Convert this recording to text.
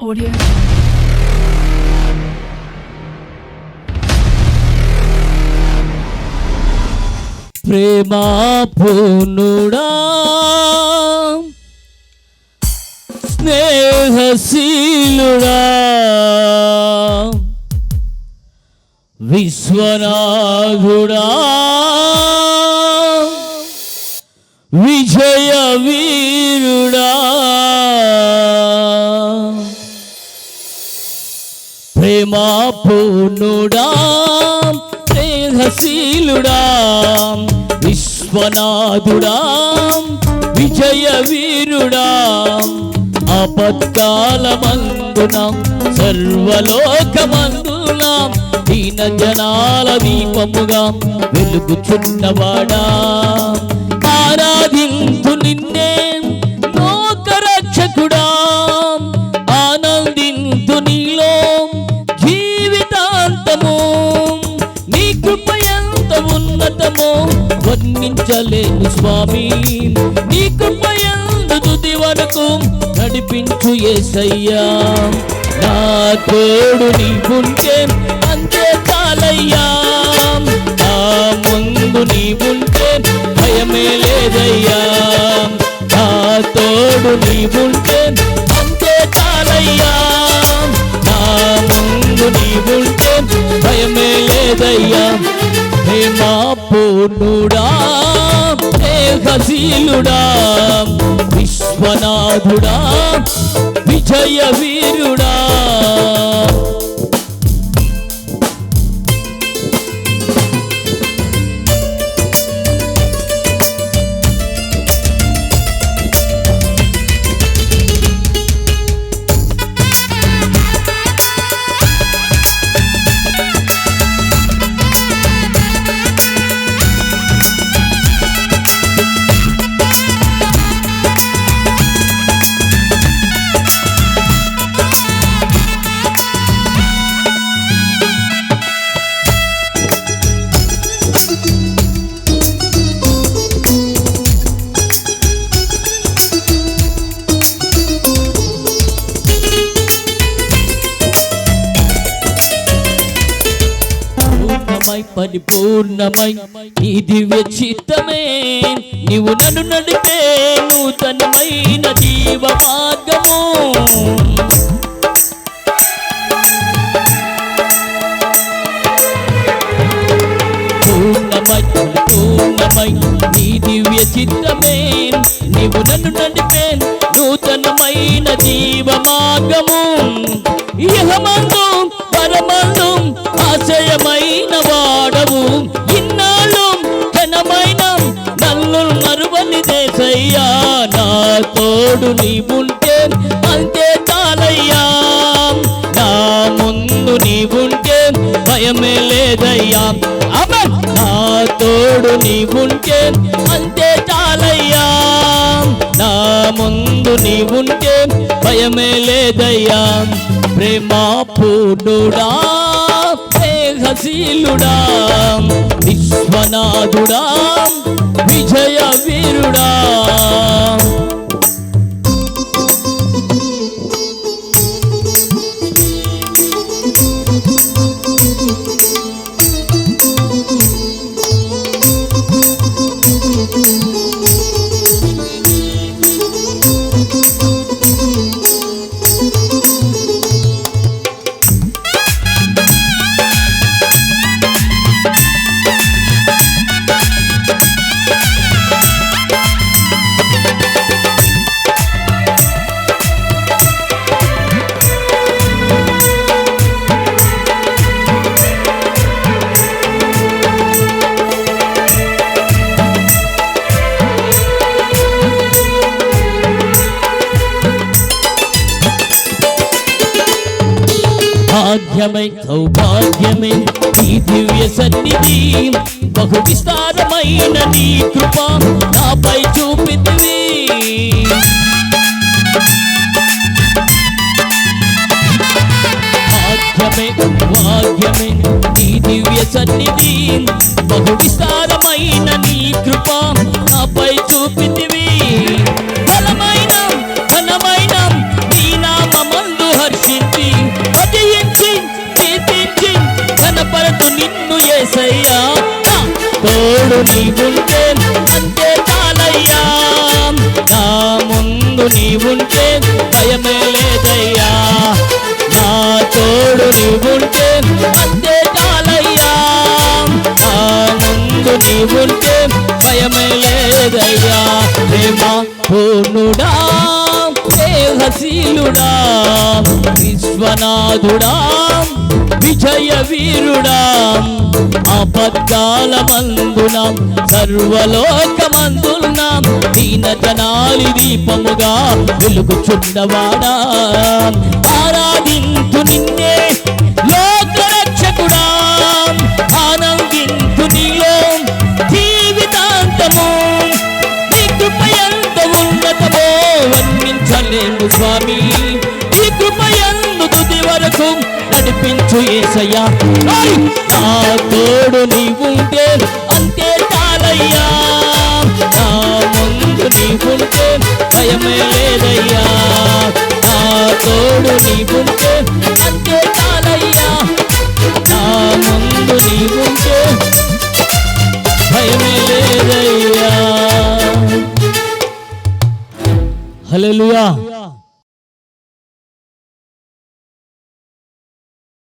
Audio. ప్రేమా పూనుడా స్నేహశీలుడా విశ్వనాథుడా విజయ వీరుడా ప్రేమా పూర్ణుడా స్నేహశీలుడా విశ్వనాథుడా విజయ వీరుడా. అపత్కాల మందున సర్వలోకమందున దీన జనాల దీపముగా వెలుగుచున్నవాడా. స్వామి నీ కృపయందు తుది వరకు నడిపించు ఏసయ్యా. నా తోడు నీవుంటే అంతే చాలయ్యా. నా ముందు నీవుంటే భయమే లేదయ్యా. నా తోడు నీవుంటే అంతే చాలయ్యా. నా ముందు నీవుంటే భయమే లేదయ్యా. హేమా పూర్ణుడా హసీలుడా విశ్వనాథుడా విజయ వీరుడా పరిపూర్ణమై ఇది విచితమే చిత్తమే నీవు నన్ను నడిపే నూతనమైన జీవ మార్గము పూర్ణమై పరిపూర్ణమై నీ దివ్య చిత్తమే నీవు నన్ను నడిపే నూతనమైన జీవ మార్గము ఇహమందు పరమందు తోడు నీవుంటే అంతే చాలయ్యా. నా ముందు నీవుంటే భయమే లేదయ్యా. అమర్ నా తోడు నీవుంటే అంతే చాలయ్యా. నా ముందు నీవుంటే భయమే లేదయ్యా. ప్రేమా పూర్ణుడా హసీలుడా విశ్వనాథుడా విజయ వీరుడా భాగ్యమై సౌభాగ్యమే. ఈ దివ్య సన్నిధి బహు విస్తారమైన నీ కృప నాపై చూపితివి. భాగ్యమే భాగ్యమే. నీ దివ్య సన్నిధి బహు విస్తారమైన నీ కృప నాపై ఏసయ్యా తోడు నీవుంటే అంతే చాలయ్యా నా ముందు నీవుంటే భయమే లేదయ్యా. నా తోడు నీవుంటే అంతే చాలయ్యా నా ముందు నీవుంటే భయమే లేదయ్యా. ప్రేమ పూర్ణుడా దేహశీలుడా విశ్వనాథుడా విజయ వీరుడా. అబద్ధాల మందున సర్వలోకమందున దీన జనాలి దీపముగా వెలుగుచున్నవాడా ఆరాధింతు నిన్నే నడిపించు ఏసయ్యా. నా తోడు నీవుంటే అంతే చాలయ్యా నా ముందు నీవుంటే భయమే